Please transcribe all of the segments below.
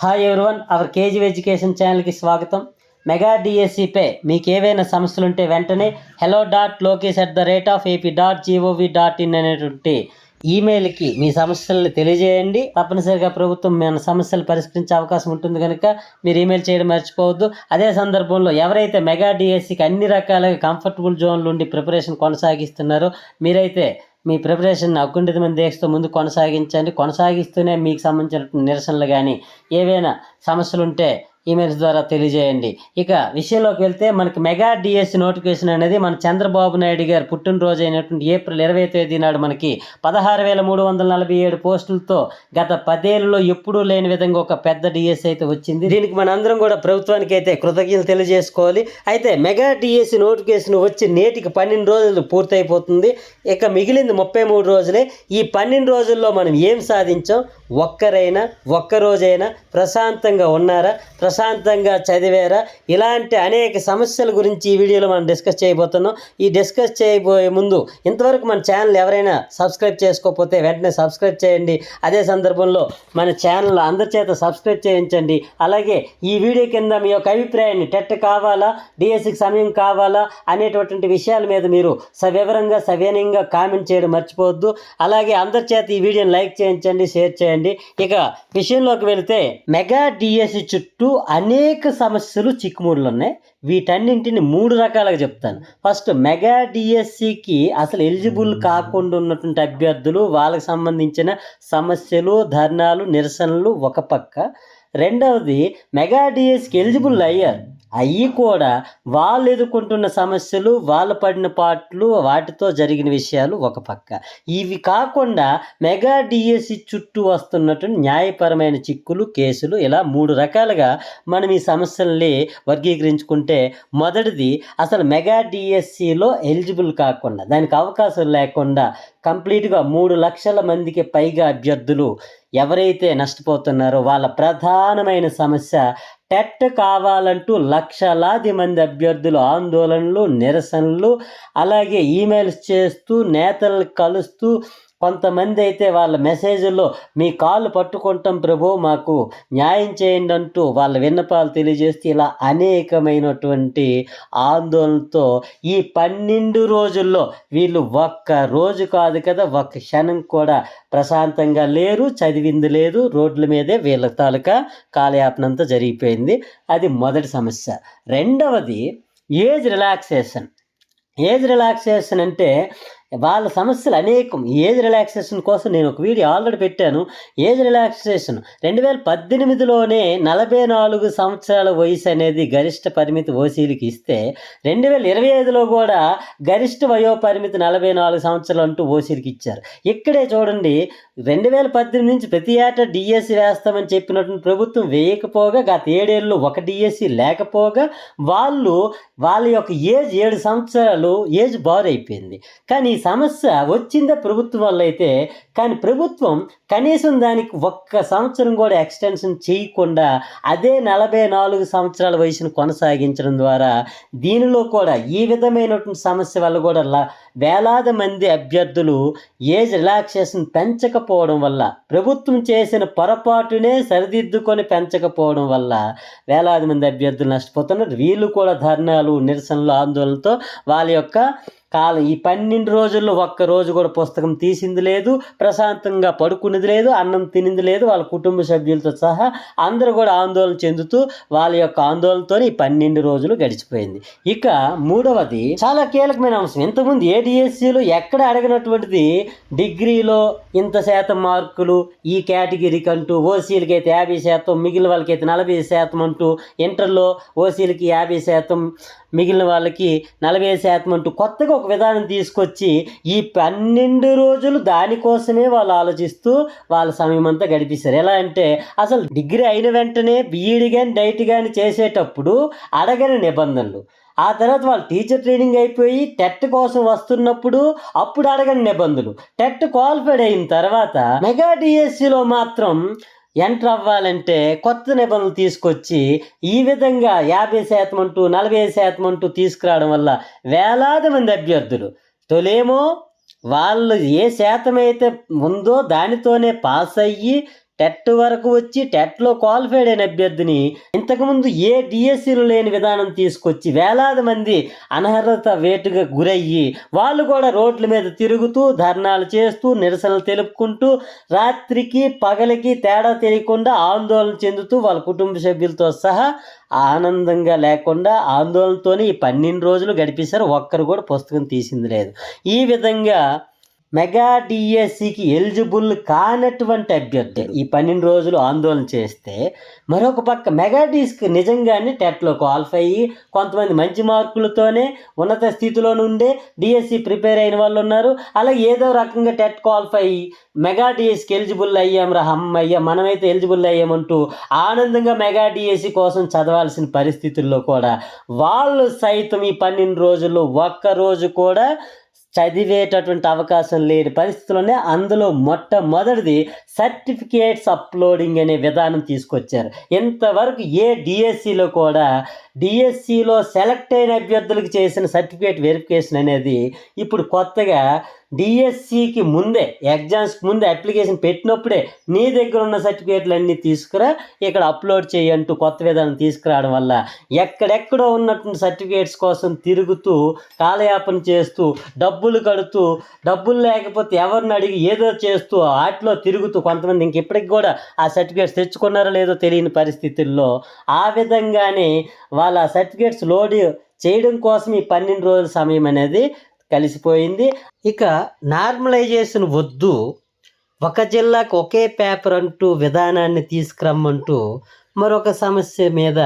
Hi everyone our KG education ఛానల్కి స్వాగతం. Mega డిఎస్సిపై మీకు ఏవైనా సమస్యలు ఉంటే వెంటనే hello dot Lokesh at the rate of AP dot GOV dot in అనేటువంటి ఈమెయిల్కి మీ సమస్యలను తెలియజేయండి. తప్పనిసరిగా ప్రభుత్వం మన సమస్యలు పరిష్కరించే అవకాశం ఉంటుంది కనుక మీరు ఈమెయిల్ చేయడం మర్చిపోవద్దు. అదే సందర్భంలో ఎవరైతే మెగా డిఎస్సికి అన్ని రకాలుగా కంఫర్టబుల్ జోన్లు ఉండి ప్రిపరేషన్ కొనసాగిస్తున్నారో మీరైతే మీ ప్రిపరేషన్ అకుంఠితమైన దీక్షతో ముందు కొనసాగించండి. కొనసాగిస్తూనే మీకు సంబంధించిన నిరసనలు కానీ ఏవైనా సమస్యలు ఉంటే ఈమెయిల్స్ ద్వారా తెలియజేయండి. ఇక విషయంలోకి వెళ్తే మనకి మెగా డిఎస్ నోటిఫికేషన్ అనేది మన చంద్రబాబు నాయుడు గారు పుట్టినరోజు అయినటువంటి ఏప్రిల్ ఇరవై తేదీ నాడు మనకి పదహారు వేల మూడు వందల నలభై ఏడు పోస్టులతో గత పదేళ్ళలో ఎప్పుడూ లేని విధంగా ఒక పెద్ద డిఎస్సి అయితే వచ్చింది. దీనికి మనందరం కూడా ప్రభుత్వానికి అయితే కృతజ్ఞతలు తెలియజేసుకోవాలి. అయితే మెగా డిఎస్సి నోటిఫికేషన్ వచ్చి నేటికి పన్నెండు రోజులు పూర్తయిపోతుంది. ఇక మిగిలింది ముప్పై మూడు రోజులే. ఈ పన్నెండు రోజుల్లో మనం ఏం సాధించాం? ఒక్కరైనా ఒక్క రోజైనా ప్రశాంతంగా ఉన్నారా? ప్రశాంతంగా చదివారా? ఇలాంటి అనేక సమస్యల గురించి ఈ వీడియోలో మనం డిస్కస్ చేయబోతున్నాం. ఈ డిస్కస్ చేయబోయే ముందు ఇంతవరకు మన ఛానల్ ఎవరైనా సబ్స్క్రైబ్ చేసుకోకపోతే వెంటనే సబ్స్క్రైబ్ చేయండి. అదే సందర్భంలో మన ఛానల్ అందరి చేత సబ్స్క్రైబ్ చేయించండి. అలాగే ఈ వీడియో కింద మీ యొక్క అభిప్రాయాన్ని టెట్ కావాలా? డిఎస్సికి సమయం కావాలా? అనేటటువంటి విషయాల మీద మీరు సవివరంగా సవినయంగా కామెంట్ చేయడం మర్చిపోవద్దు. అలాగే అందరి చేత ఈ వీడియోని లైక్ చేయించండి షేర్ చేయండి. ఇక విషయంలోకి వెళితే మెగా డిఎస్సి చుట్టూ అనేక సమస్యలు చిక్కుముడులు ఉన్నాయి. వీటన్నింటిని మూడు రకాలుగా చెప్తాను. ఫస్ట్ మెగా డిఎస్సికి అసలు ఎలిజిబుల్ కాకుండా ఉన్నటువంటి అభ్యర్థులు వాళ్ళకి సంబంధించిన సమస్యలు ధర్నాలు నిరసనలు ఒక పక్క. రెండవది మెగా డిఎస్కి ఎలిజిబుల్ అయ్యారు. అవి కూడా వాళ్ళు ఎదుర్కొంటున్న సమస్యలు వాళ్ళు పడిన పాటలు వాటితో జరిగిన విషయాలు ఒక పక్క. ఇవి కాకుండా మెగా డిఎస్సి చుట్టూ వస్తున్నటువంటి న్యాయపరమైన చిక్కులు కేసులు ఇలా మూడు రకాలుగా మనం ఈ సమస్యల్ని వర్గీకరించుకుంటే మొదటిది అసలు మెగా డిఎస్సిలో ఎలిజిబుల్ కాకుండా దానికి అవకాశం లేకుండా కంప్లీట్గా మూడు లక్షల మందికి పైగా అభ్యర్థులు ఎవరైతే నష్టపోతున్నారో వాళ్ళ ప్రధానమైన సమస్య టెట్ కావాలంటూ లక్షలాది మంది అభ్యర్థులు ఆందోళనలు నిరసనలు అలాగే ఈమెయిల్స్ చేస్తూ నేతలు కలుస్తూ కొంతమంది అయితే వాళ్ళ మెసేజ్లో మీ కాళ్ళు పట్టుకుంటాం ప్రభు మాకు న్యాయం చేయండి అంటూ వాళ్ళ విన్నపాలు తెలియజేస్తే ఇలా అనేకమైనటువంటి ఆందోళనతో ఈ పన్నెండు రోజుల్లో వీళ్ళు ఒక్క రోజు కాదు కదా ఒక్క క్షణం కూడా ప్రశాంతంగా లేరు చదివింది లేదు రోడ్ల మీదే వీళ్ళ తాలూకా కాలయాపనంతా జరిగిపోయింది. అది మొదటి సమస్య. రెండవది ఏజ్ రిలాక్సేషన్. ఏజ్ రిలాక్సేషన్ అంటే వాళ్ళ సమస్యలు అనేకం. ఏజ్ రిలాక్సేషన్ కోసం నేను ఒక వీడియో ఆల్రెడీ పెట్టాను. ఏజ్ రిలాక్సేషన్ రెండు వేల పద్దెనిమిదిలోనే నలభై నాలుగు సంవత్సరాల వయసు అనేది గరిష్ట పరిమితి ఓసీలకి ఇస్తే రెండు వేల ఇరవై ఐదులో కూడా గరిష్ట వయో పరిమితి నలభై నాలుగు సంవత్సరాలు అంటూ ఓసీలకు ఇచ్చారు. ఇక్కడే చూడండి రెండు వేల పద్దెనిమిది నుంచి ప్రతి ఏటా డిఎస్సి వేస్తామని చెప్పినటువంటి ప్రభుత్వం వేయకపోగా గత ఏడేళ్ళు ఒక డిఎస్సి లేకపోగా వాళ్ళు వాళ్ళ యొక్క ఏజ్ ఏడు సంవత్సరాలు ఏజ్ బార్ అయిపోయింది కానీ సమస్య వచ్చిందే ప్రభుత్వం వల్ల అయితే కానీ ప్రభుత్వం కనీసం దానికి ఒక్క సంవత్సరం కూడా ఎక్స్టెన్షన్ చేయకుండా అదే నలభై నాలుగు సంవత్సరాల వయసును కొనసాగించడం ద్వారా దీనిలో కూడా ఈ విధమైనటువంటి సమస్య వల్ల కూడా వేలాది మంది అభ్యర్థులు ఏజ్ రిలాక్సేషన్ పెంచకపోవడం వల్ల ప్రభుత్వం చేసిన పొరపాటునే సరిదిద్దుకొని పెంచకపోవడం వల్ల వేలాది మంది అభ్యర్థులు నష్టపోతున్నారు. వీళ్ళు కూడా ధర్నాలు నిరసనలు ఆందోళనతో వాళ్ళ యొక్క కాలం ఈ పన్నెండు రోజుల్లో ఒక్క రోజు కూడా పుస్తకం తీసింది లేదు ప్రశాంతంగా పడుకునేది లేదు అన్నం తినింది లేదు వాళ్ళ కుటుంబ సభ్యులతో సహా అందరూ కూడా ఆందోళన చెందుతూ వాళ్ళ యొక్క ఆందోళనతో ఈ పన్నెండు రోజులు గడిచిపోయింది. ఇక మూడవది చాలా కీలకమైన అంశం. ఇంతకుముందు ఏ డిఎస్సిలో ఎక్కడ అడిగినటువంటిది డిగ్రీలో ఇంత శాతం మార్కులు ఈ కేటగిరీకి అంటూ ఓసీలకి అయితే యాభై శాతం మిగిలిన వాళ్ళకి అయితే నలభై శాతం అంటూ ఇంటర్లో ఓసీలకి యాభై శాతం మిగిలిన వాళ్ళకి నలభై శాతం అంటూ కొత్తగా ఒక విధానం తీసుకొచ్చి ఈ పన్నెండు రోజులు దానికోసమే వాళ్ళు ఆలోచిస్తూ వాళ్ళ సమయం అంతా గడిపిస్తారు ఎలా అంటే అసలు డిగ్రీ అయిన వెంటనే బీఈడి కానీ డైట్ కానీ చేసేటప్పుడు అడగని నిబంధనలు. ఆ తర్వాత వాళ్ళు టీచర్ ట్రైనింగ్ అయిపోయి టెట్ కోసం వస్తున్నప్పుడు అప్పుడు అడగని నిబంధనలు. టెట్ క్వాలిఫైడ్ అయిన తర్వాత మెగా డిఎస్సిలో మాత్రం ఎంటర్ అవ్వాలంటే కొత్త నిబంధనలు తీసుకొచ్చి ఈ విధంగా యాభై శాతం అంటూ నలభై శాతం అంటూ తీసుకురావడం వల్ల వేలాది మంది అభ్యర్థులు. తొలేమో వాళ్ళు ఏ శాతం అయితే ఉందో దానితోనే పాస్ అయ్యి టెట్ వరకు వచ్చి టెట్లో క్వాలిఫైడ్ అయిన అభ్యర్థిని ఇంతకుముందు ఏ డిఎస్సీలు లేని విధానం తీసుకొచ్చి వేలాది మంది అనర్హత వేటుగా గురయ్యి వాళ్ళు కూడా రోడ్ల మీద తిరుగుతూ ధర్నాలు చేస్తూ నిరసనలు తెలుపుకుంటూ రాత్రికి పగలికి తేడా తెలియకుండా ఆందోళన చెందుతూ వాళ్ళ కుటుంబ సభ్యులతో సహా ఆనందంగా లేకుండా ఆందోళనతోనే ఈ పన్నెండు రోజులు గడిపేశారు. ఒక్కరు కూడా పుస్తకం తీసింది లేదు. ఈ విధంగా మెగా డిఎస్సికి ఎలిజిబుల్ కానటువంటి అభ్యర్థి ఈ పన్నెండు రోజులు ఆందోళన చేస్తే మరొక పక్క మెగా డిస్క్ నిజంగానే టెట్లో క్వాలిఫై అయ్యి కొంతమంది మంచి మార్కులతోనే ఉన్నత స్థితిలో నుండే డిఎస్సి ప్రిపేర్ అయిన వాళ్ళు ఉన్నారు. అలాగే ఏదో రకంగా టెట్ క్వాలిఫై అయ్యి మెగా డిఎస్సికి ఎలిజిబుల్ అయ్యాం రా అమ్మయ్య మనమైతే ఎలిజిబుల్ అయ్యామంటూ ఆనందంగా మెగా డిఎస్సి కోసం చదవాల్సిన పరిస్థితుల్లో కూడా వాళ్ళు సైతం ఈ పన్నెండు రోజుల్లో ఒక్క రోజు కూడా చదివేటటువంటి అవకాశం లేని పరిస్థితుల్లోనే అందులో మొట్టమొదటిది సర్టిఫికేట్స్ అప్లోడింగ్ అనే విధానం తీసుకొచ్చారు. ఇంతవరకు ఏ డిఎస్సిలో కూడా డిఎస్సిలో సెలెక్ట్ అయిన అభ్యర్థులకు చేసిన సర్టిఫికేట్ వెరిఫికేషన్ అనేది ఇప్పుడు కొత్తగా డిఎస్సికి ముందే ఎగ్జామ్స్కి ముందే అప్లికేషన్ పెట్టినప్పుడే నీ దగ్గర ఉన్న సర్టిఫికేట్లన్నీ తీసుకురా ఇక్కడ అప్లోడ్ చేయంటూ కొత్త విధానం తీసుకురావడం వల్ల ఎక్కడెక్కడో ఉన్నటువంటి సర్టిఫికేట్స్ కోసం తిరుగుతూ కాలయాపన చేస్తూ డబ్బులు కడుతూ డబ్బులు లేకపోతే ఎవరిని అడిగి ఏదో చేస్తూ వాటిలో తిరుగుతూ కొంతమంది ఇంక ఇప్పటికి కూడా ఆ సర్టిఫికేట్స్ తెచ్చుకున్నారో లేదో తెలియని పరిస్థితుల్లో ఆ విధంగానే వాళ్ళ సర్టిఫికేట్స్ లోడ్ చేయడం కోసం ఈ పన్నెండు రోజుల సమయం అనేది కలిసిపోయింది. ఇక నార్మలైజేషన్ వద్దు. ఒక జిల్లాకు ఒకే పేపర్ అంటూ విధానాన్ని తీసుకురమ్మంటూ మరొక సమస్య మీద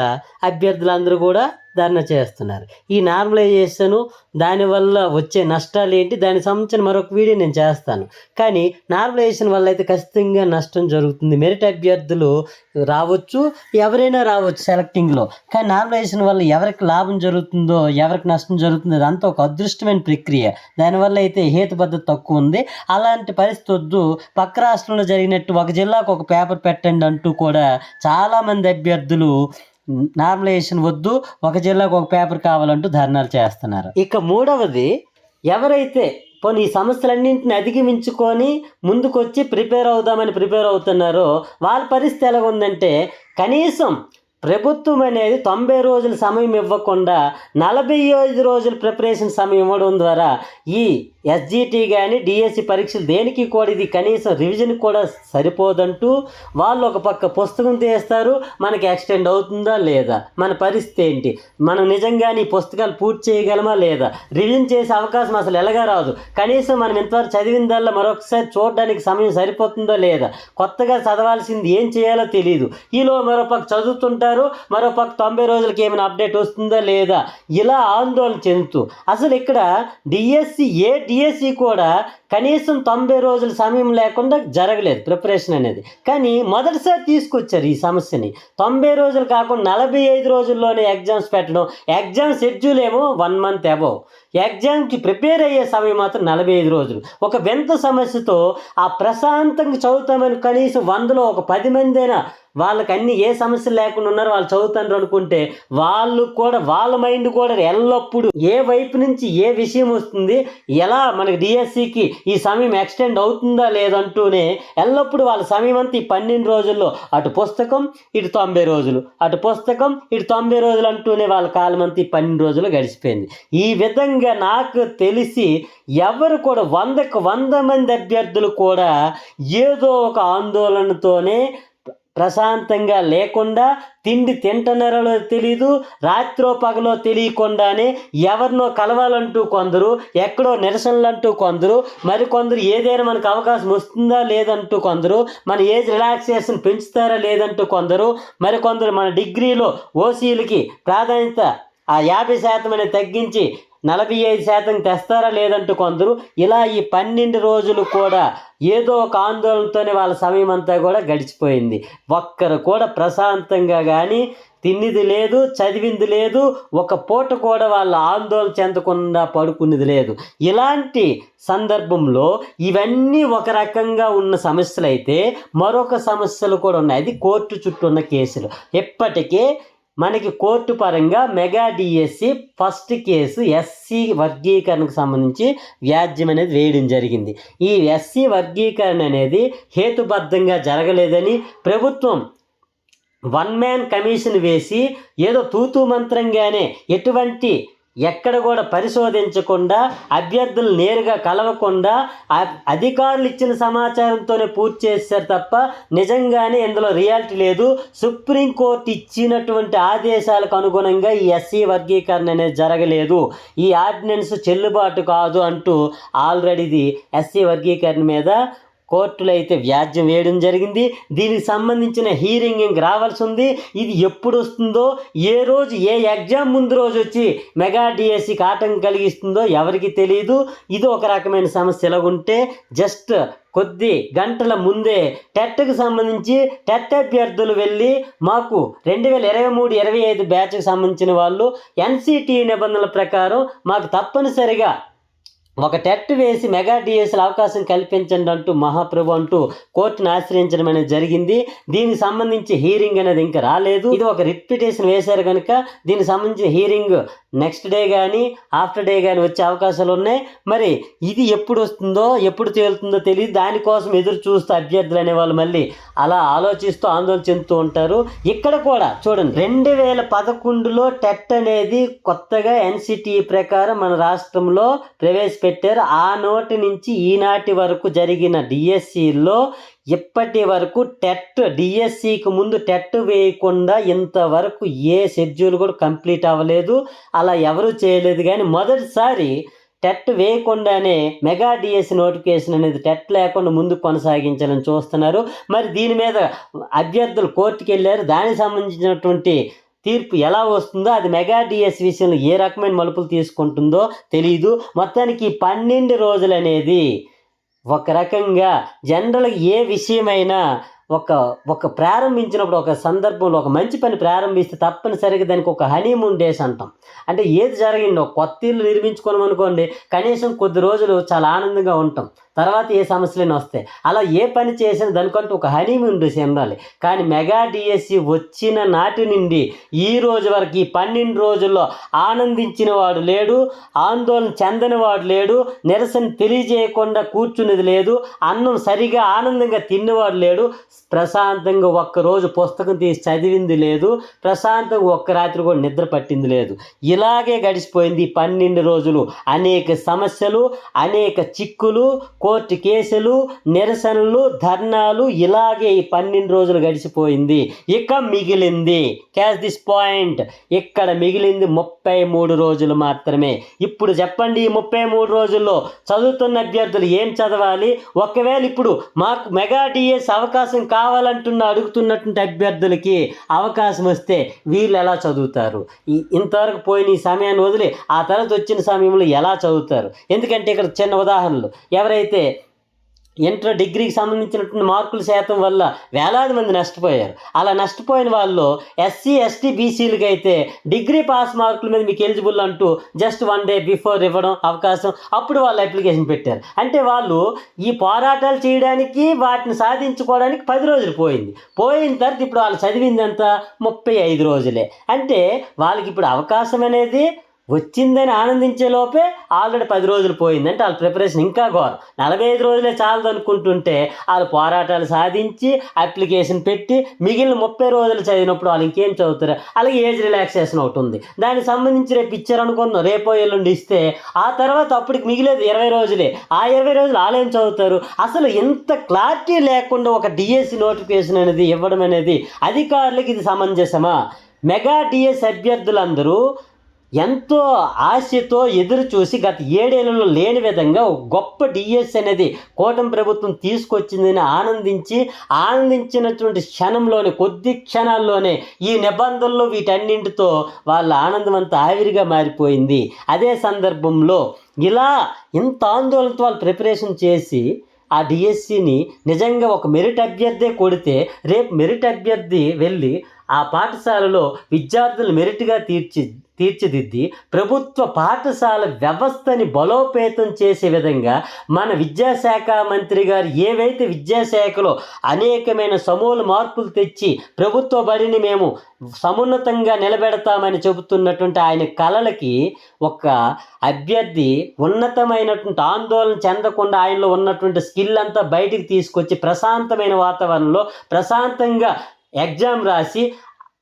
అభ్యర్థులందరూ కూడా ధర్నా చేస్తున్నారు. ఈ నార్మలైజేషను దానివల్ల వచ్చే నష్టాలు ఏంటి? దానికి సంబంధించిన మరొక వీడియో నేను చేస్తాను. కానీ నార్మలైజేషన్ వల్ల అయితే ఖచ్చితంగా నష్టం జరుగుతుంది. మెరిట్ అభ్యర్థులు రావచ్చు ఎవరైనా రావచ్చు సెలెక్టింగ్లో. కానీ నార్మలైజేషన్ వల్ల ఎవరికి లాభం జరుగుతుందో ఎవరికి నష్టం జరుగుతుందో అదంతా ఒక అదృష్టమైన ప్రక్రియ. దానివల్ల అయితే హేతుబద్ధత తక్కువ ఉంది. అలాంటి పరిస్థితి వద్దు. పక్క రాష్ట్రంలో జరిగినట్టు ఒక జిల్లాకు ఒక పేపర్ పెట్టండి అంటూ కూడా చాలామంది అభ్యర్థులు నార్మలైజేషన్ వద్దు ఒక జిల్లాకు ఒక పేపర్ కావాలంటూ ధర్నాలు చేస్తున్నారు. ఇక మూడవది ఎవరైతే పోనీ ఈ సమస్యలన్నింటిని అధిగమించుకొని ముందుకొచ్చి ప్రిపేర్ అవుదామని ప్రిపేర్ అవుతున్నారో వాళ్ళ పరిస్థితి ఎలా ఉందంటే కనీసం ప్రభుత్వం అనేది తొంభై రోజుల సమయం ఇవ్వకుండా నలభై ఐదు రోజుల ప్రిపరేషన్ సమయం ఇవ్వడం ద్వారా ఈ ఎస్జిటి కానీ డిఎస్సి పరీక్షలు దేనికి కూడా ఇది కనీసం రివిజన్ కూడా సరిపోదంటూ వాళ్ళు ఒక పక్క పుస్తకం తీస్తారు. మనకి ఎక్స్టెండ్ అవుతుందా లేదా? మన పరిస్థితి ఏంటి? మనం నిజంగానే ఈ పుస్తకాలు పూర్తి చేయగలమా లేదా? రివిజన్ చేసే అవకాశం అసలు ఎలాగా రాదు. కనీసం మనం ఇంతవరకు చదివిందల్లా మరొకసారి చూడడానికి సమయం సరిపోతుందా లేదా? కొత్తగా చదవాల్సింది ఏం చేయాలో తెలియదు ఈలో మరో పక్క చదువుతుంటారు. మరో పక్క తొంభై రోజులకి ఏమైనా అప్డేట్ వస్తుందా లేదా? ఇలా ఆందోళన చెందుతూ. అసలు ఇక్కడ డిఎస్సి ఏ డిఎస్సి కూడా కనీసం తొంభై రోజుల సమయం లేకుండా జరగలేదు ప్రిపరేషన్ అనేది. కానీ మొదటిసారి తీసుకొచ్చారు ఈ సమస్యని. తొంభై రోజులు కాకుండా నలభై ఐదు రోజుల్లోనే ఎగ్జామ్స్ పెట్టడం ఎగ్జామ్ షెడ్యూల్ ఏమో వన్ మంత్ అబౌవ్. ఎగ్జామ్కి ప్రిపేర్ అయ్యే సమయం మాత్రం నలభై ఐదు రోజులు. ఒక వింత సమస్యతో ఆ ప్రశాంతంగా చదువుతామని కనీసం వందలో ఒక పది మంది అయినా వాళ్ళకి అన్ని ఏ సమస్యలు లేకుండా ఉన్నారో వాళ్ళు చదువుతారు అనుకుంటే వాళ్ళు కూడా వాళ్ళ మైండ్ కూడా ఎల్లప్పుడూ ఏ వైపు నుంచి ఏ విషయం వస్తుంది ఎలా మనకి డిఎస్సికి ఈ సమయం ఎక్స్టెండ్ అవుతుందా లేదంటూనే ఎల్లప్పుడూ వాళ్ళ సమయం అంతా ఈ పన్నెండు రోజుల్లో అటు పుస్తకం ఇటు తొంభై రోజులు. అటు పుస్తకం ఇటు తొంభై రోజులు అంటూనే వాళ్ళ కాలం అంతా ఈ పన్నెండు రోజులు గడిచిపోయింది. ఈ విధంగా నాకు తెలిసి ఎవరు కూడా వందకు వంద మంది అభ్యర్థులు కూడా ఏదో ఒక ఆందోళనతోనే ప్రశాంతంగా లేకుండా తిండి తింటున్నారో తెలీదు రాత్రో పగలో తెలియకుండానే ఎవరినో కలవాలంటూ కొందరు ఎక్కడో నిరసనలు అంటూ కొందరు మరికొందరు ఏదైనా మనకు అవకాశం వస్తుందా లేదంటూ కొందరు మన ఏజ్ రిలాక్సేషన్ పెంచుతారా లేదంటూ కొందరు మరికొందరు మన డిగ్రీలో ఓసీలకి ప్రాధాన్యత ఆ యాభై శాతం అనేది తగ్గించి నలభై ఐదు శాతం తెస్తారా లేదంటూ కొందరు ఇలా ఈ పన్నెండు రోజులు కూడా ఏదో ఒక ఆందోళనతోనే వాళ్ళ సమయం అంతా కూడా గడిచిపోయింది. ఒక్కరు కూడా ప్రశాంతంగా కానీ తిన్నిది లేదు చదివింది లేదు ఒక పూట కూడా వాళ్ళ ఆందోళన చెందకుండా పడుకున్నది లేదు. ఇలాంటి సందర్భంలో ఇవన్నీ ఒక రకంగా ఉన్న సమస్యలు అయితే మరొక సమస్యలు కూడా ఉన్నాయి. అది కోర్టు చుట్టూ ఉన్న కేసులు. ఇప్పటికే మనకి కోర్టు పరంగా mega DSC first case SC వర్గీకరణకు సంబంధించి వ్యాజ్యం అనేది వేయడం జరిగింది. ఈ ఎస్సీ వర్గీకరణ అనేది హేతుబద్ధంగా జరగలేదని ప్రభుత్వం వన్ మ్యాన్ కమిషన్ వేసి ఏదో తూతూ మంత్రంగానే ఎటువంటి ఎక్కడ కూడా పరిశోధించకుండా అభ్యర్థులు నేరుగా కలవకుండా అ- అధికారులు ఇచ్చిన సమాచారంతోనే పూర్తి చేశారు తప్ప నిజంగానే ఇందులో రియాలిటీ లేదు. సుప్రీంకోర్టు ఇచ్చినటువంటి ఆదేశాలకు అనుగుణంగా ఈ ఎస్సీ వర్గీకరణ అనేది జరగలేదు. ఈ ఆర్డినెన్స్ చెల్లుబాటు కాదు అంటూ ఆల్రెడీ ఇది ఎస్సీ వర్గీకరణ మీద కోర్టులో అయితే వ్యాజ్యం వేయడం జరిగింది. దీనికి సంబంధించిన హీరింగ్ ఇంక రావాల్సి ఉంది. ఇది ఎప్పుడు వస్తుందో ఏ రోజు ఏ ఎగ్జామ్ ముందు రోజు వచ్చి మెగా డిఎస్సికి ఆటంకం కలిగిస్తుందో ఎవరికి తెలియదు ఇది ఒక రకమైన సమస్య ఎలాగుంటే జస్ట్ కొద్ది గంటల ముందే టెట్కి సంబంధించి టెట్ అభ్యర్థులు వెళ్ళి మాకు రెండు వేల ఇరవై మూడు ఇరవై ఐదు బ్యాచ్కి సంబంధించిన వాళ్ళు ఎన్సిటి నిబంధనల ప్రకారం మాకు తప్పనిసరిగా ఒక టెట్ వేసి మెగా డిఎస్ఎల్ అవకాశం కల్పించండి అంటూ మహాప్రభు అంటూ కోర్టును ఆశ్రయించడం అనేది జరిగింది. దీనికి సంబంధించి హీరింగ్ అనేది ఇంకా రాలేదు. ఇది ఒక రిట్ పిటిషన్ వేశారు కనుక దీనికి సంబంధించిన హీరింగ్ నెక్స్ట్ డే కానీ ఆఫ్టర్ డే కానీ వచ్చే అవకాశాలు ఉన్నాయి. మరి ఇది ఎప్పుడు వస్తుందో ఎప్పుడు తేలుతుందో తెలియదు. దానికోసం ఎదురు చూస్తూ అభ్యర్థులు అనేవాళ్ళు మళ్ళీ అలా ఆలోచిస్తూ ఆందోళన చెందుతూ ఉంటారు. ఇక్కడ కూడా చూడండి రెండు వేల పదకొండులో టెట్ అనేది కొత్తగా ఎన్సిటి ప్రకారం మన రాష్ట్రంలో ప్రవేశ ప్రవేశపెట్టారు. ఆ నోటి నుంచి ఈనాటి వరకు జరిగిన డిఎస్సిలో ఇప్పటి వరకు టెట్ డిఎస్సికి ముందు టెట్ వేయకుండా ఇంతవరకు ఏ షెడ్యూల్ కూడా కంప్లీట్ అవ్వలేదు. అలా ఎవరూ చేయలేదు కానీ మొదటిసారి టెట్ వేయకుండానే మెగా డిఎస్సి నోటిఫికేషన్ అనేది టెట్ లేకుండా ముందు కొనసాగించాలని చూస్తున్నారు. మరి దీని మీద అభ్యర్థులు కోర్టుకు వెళ్ళారు దానికి సంబంధించినటువంటి తీర్పు ఎలా వస్తుందో అది మెగా డిఎస్ విషయంలో ఏ రకమైన మలుపులు తీసుకుంటుందో తెలియదు మొత్తానికి పన్నెండు రోజులు అనేది ఒక రకంగా జనరల్గా ఏ విషయమైనా ఒక ఒక ప్రారంభించినప్పుడు ఒక సందర్భంలో ఒక మంచి పని ప్రారంభిస్తే తప్పనిసరిగా దానికి ఒక హనీమూన్ డేస్ అంటాం. అంటే ఏది జరిగిందో కొత్త ఇల్లు నిర్మించుకోవడం అనుకోండి కనీసం కొద్ది రోజులు చాలా ఆనందంగా ఉంటాం. తర్వాత ఏ సమస్యలైనా వస్తాయి. అలా ఏ పని చేసినా దానికంటే ఒక హనీమూన్ డేస్ ఉండాలి కానీ మెగా డిఎస్సి వచ్చిన నాటి నుండి ఈ రోజు వరకు ఈ పన్నెండు రోజుల్లో ఆనందించిన వాడు లేడు ఆందోళన చెందని వాడు లేడు నిరసన తెలియజేయకుండా కూర్చునేది లేదు అన్నం సరిగా ఆనందంగా తిన్నవాడు లేడు ప్రశాంతంగా ఒక్కరోజు పుస్తకం తీసి చదివింది లేదు ప్రశాంతంగా ఒక్క రాత్రి కూడా నిద్ర పట్టింది లేదు. ఇలాగే గడిచిపోయింది ఈ పన్నెండు రోజులు. అనేక సమస్యలు అనేక చిక్కులు కోర్టు కేసులు నిరసనలు ధర్నాలు ఇలాగే ఈ పన్నెండు రోజులు గడిచిపోయింది. ఇక మిగిలింది. క్యాచ్ దిస్ పాయింట్ ఇక్కడ మిగిలింది ముప్పై మూడు రోజులు మాత్రమే. ఇప్పుడు చెప్పండి ఈ ముప్పై మూడు రోజుల్లో చదువుతున్న అభ్యర్థులు ఏం చదవాలి? ఒకవేళ ఇప్పుడు మాకు మెగా డిఎస్ అవకాశం కావాలంటున్న అడుగుతున్నటువంటి అభ్యర్థులకి అవకాశం వస్తే వీళ్ళు ఎలా చదువుతారు? ఈ ఇంతవరకు పోయిన ఈ సమయాన్ని వదిలి ఆ తర్వాత వచ్చిన సమయంలో ఎలా చదువుతారు? ఎందుకంటే ఇక్కడ చిన్న ఉదాహరణలు. ఎవరైతే ఇంటర్ డిగ్రీకి సంబంధించినటువంటి మార్కుల శాతం వల్ల వేలాది మంది నష్టపోయారు. అలా నష్టపోయిన వాళ్ళు ఎస్సీ ఎస్టీ బీసీలకి అయితే డిగ్రీ పాస్ మార్కుల మీద మీకు ఎలిజిబుల్ అంటూ జస్ట్ వన్ డే బిఫోర్ ఇవ్వడం అవకాశం. అప్పుడు వాళ్ళు అప్లికేషన్ పెట్టారు. అంటే వాళ్ళు ఈ పోరాటాలు చేయడానికి వాటిని సాధించుకోవడానికి పది రోజులు పోయింది. పోయిన తర్వాత ఇప్పుడు వాళ్ళు చదివిందంతా ముప్పై ఐదు రోజులే. అంటే వాళ్ళకి ఇప్పుడు అవకాశం అనేది వచ్చిందని ఆనందించే లోపే ఆల్రెడీ పది రోజులు పోయిందంటే వాళ్ళ ప్రిపరేషన్ ఇంకా ఘోరం. నలభై ఐదు రోజులే చాలదు అనుకుంటుంటే వాళ్ళు పోరాటాలు సాధించి అప్లికేషన్ పెట్టి మిగిలిన ముప్పై రోజులు చదివినప్పుడు వాళ్ళు ఇంకేం చదువుతారు? అలాగే ఏజ్ రిలాక్సేషన్ ఒకటి ఉంది. దానికి సంబంధించి రేపు పిక్చర్ అనుకుందాం రేపో ఎల్లుండి ఇస్తే ఆ తర్వాత అప్పటికి మిగిలేదు ఇరవై రోజులే. ఆ ఇరవై రోజులు ఆలయం చదువుతారు? అసలు ఎంత క్లారిటీ లేకుండా ఒక డిఎస్సి నోటిఫికేషన్ అనేది ఇవ్వడం అనేది అధికారులకు ఇది సమంజసమా? మెగా డిఎస్ అభ్యర్థులందరూ ఎంతో ఆశతో ఎదురు చూసి గత ఏడేళ్ళలో లేని విధంగా ఒక గొప్ప డిఎస్ అనేది కూటమి ప్రభుత్వం తీసుకొచ్చిందని ఆనందించి ఆనందించినటువంటి క్షణంలోనే కొద్ది క్షణాల్లోనే ఈ నిబంధనలు వీటన్నింటితో వాళ్ళ ఆనందం అంతా ఆవిరిగా మారిపోయింది. అదే సందర్భంలో ఇలా ఇంత ఆందోళనతో వాళ్ళు ప్రిపరేషన్ చేసి ఆ డిఎస్సిని నిజంగా ఒక మెరిట్ అభ్యర్థే కొడితే రేపు మెరిట్ అభ్యర్థి వెళ్ళి ఆ పాఠశాలలో విద్యార్థులు మెరిట్గా తీర్చి తీర్చిదిద్ది ప్రభుత్వ పాఠశాల వ్యవస్థని బలోపేతం చేసే విధంగా మన విద్యాశాఖ మంత్రి గారు ఏవైతే విద్యాశాఖలో అనేకమైన సమూల మార్పులు తెచ్చి ప్రభుత్వ బడిని మేము సమున్నతంగా నిలబెడతామని చెబుతున్నటువంటి ఆయన కళలకి ఒక అభ్యర్థి ఉన్నతమైనటువంటి ఆందోళన చెందకుండా ఆయనలో ఉన్నటువంటి స్కిల్ అంతా బయటికి తీసుకొచ్చి ప్రశాంతమైన వాతావరణంలో ప్రశాంతంగా ఎగ్జామ్ రాసి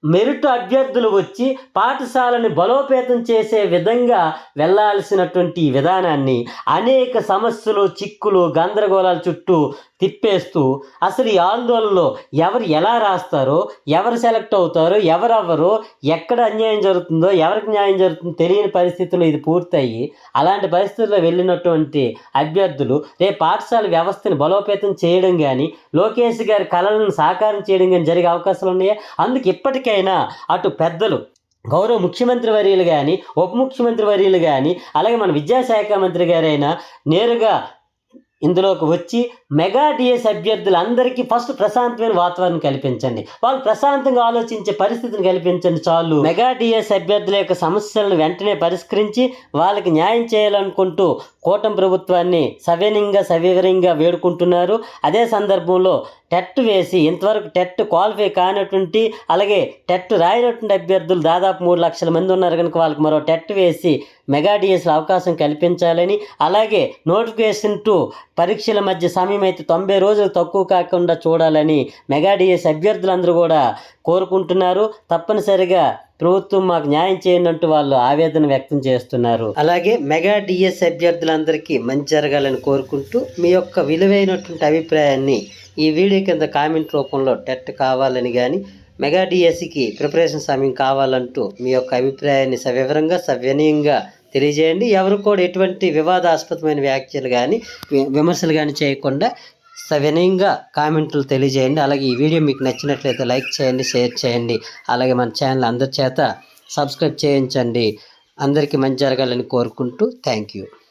మెరిట్ అభ్యర్థులు వచ్చి పాఠశాలని బలోపేతం చేసే విధంగా వెళ్ళాల్సినటువంటి విధానాన్ని అనేక సమస్యలు చిక్కులు గందరగోళాల చుట్టూ తిప్పేస్తూ అసలు ఈ ఆందోళనలో ఎవరు ఎలా రాస్తారో ఎవరు సెలెక్ట్ అవుతారో ఎవరెవరు ఎక్కడ అన్యాయం జరుగుతుందో ఎవరికి న్యాయం జరుగుతుందో తెలియని పరిస్థితుల్లో ఇది పూర్తయ్యి అలాంటి పరిస్థితుల్లో వెళ్ళినటువంటి అభ్యర్థులు రేపు పాఠశాల వ్యవస్థని బలోపేతం చేయడం కానీ లోకేష్ గారి కళలను సాకారం చేయడం కానీ జరిగే అవకాశాలు ఉన్నాయి? అందుకు ఇప్పటికైనా అటు పెద్దలు గౌరవ ముఖ్యమంత్రి వర్యులు కానీ ఉప ముఖ్యమంత్రి వర్యులు కానీ అలాగే మన విద్యాశాఖ మంత్రి గారైనా నేరుగా ఇందులోకి వచ్చి మెగా డిఎస్ అభ్యర్థులందరికీ ఫస్ట్ ప్రశాంతమైన వాతావరణం కల్పించండి. వాళ్ళు ప్రశాంతంగా ఆలోచించే పరిస్థితిని కల్పించండి చాలు. మెగా డిఎస్ అభ్యర్థుల యొక్క సమస్యలను వెంటనే పరిష్కరించి వాళ్ళకి న్యాయం చేయాలనుకుంటూ కూటమి ప్రభుత్వాన్ని సవినయంగా సవివరంగా వేడుకుంటున్నారు. అదే సందర్భంలో టెట్ వేసి ఇంతవరకు టెట్ క్వాలిఫై కానటువంటి అలాగే టెట్ రాయనటువంటి అభ్యర్థులు దాదాపు మూడు లక్షల మంది ఉన్నారు కనుక వాళ్ళకి మరో టెట్ వేసి మెగాడిఎస్లో అవకాశం కల్పించాలని అలాగే నోటిఫికేషన్ టు పరీక్షల మధ్య సమయం అయితే తొంభై రోజులు తక్కువ కాకుండా చూడాలని మెగా డిఎస్ అభ్యర్థులందరూ కూడా కోరుకుంటున్నారు. తప్పనిసరిగా ప్రభుత్వం మాకు న్యాయం చేయండి వాళ్ళు ఆవేదన వ్యక్తం చేస్తున్నారు. అలాగే మెగా డిఎస్ అభ్యర్థులందరికీ మంచి జరగాలని కోరుకుంటూ మీ యొక్క విలువైనటువంటి అభిప్రాయాన్ని ఈ వీడియో కింద కామెంట్ రూపంలో టెట్ కావాలని కానీ మెగా డిఎస్సికి ప్రిపరేషన్ సమయం కావాలంటూ మీ యొక్క అభిప్రాయాన్ని సవివరంగా సవినయంగా తెలియజేయండి. ఎవరు కూడా ఎటువంటి వివాదాస్పదమైన వ్యాఖ్యలు కానీ విమర్శలు కానీ చేయకుండా సవినయంగా కామెంట్లు తెలియజేయండి. అలాగే ఈ వీడియో మీకు నచ్చినట్లయితే లైక్ చేయండి షేర్ చేయండి. అలాగే మన ఛానల్ అందరి చేత సబ్స్క్రైబ్ చేయించండి. అందరికీ మంచి జరగాలని కోరుకుంటూ థ్యాంక్ యూ.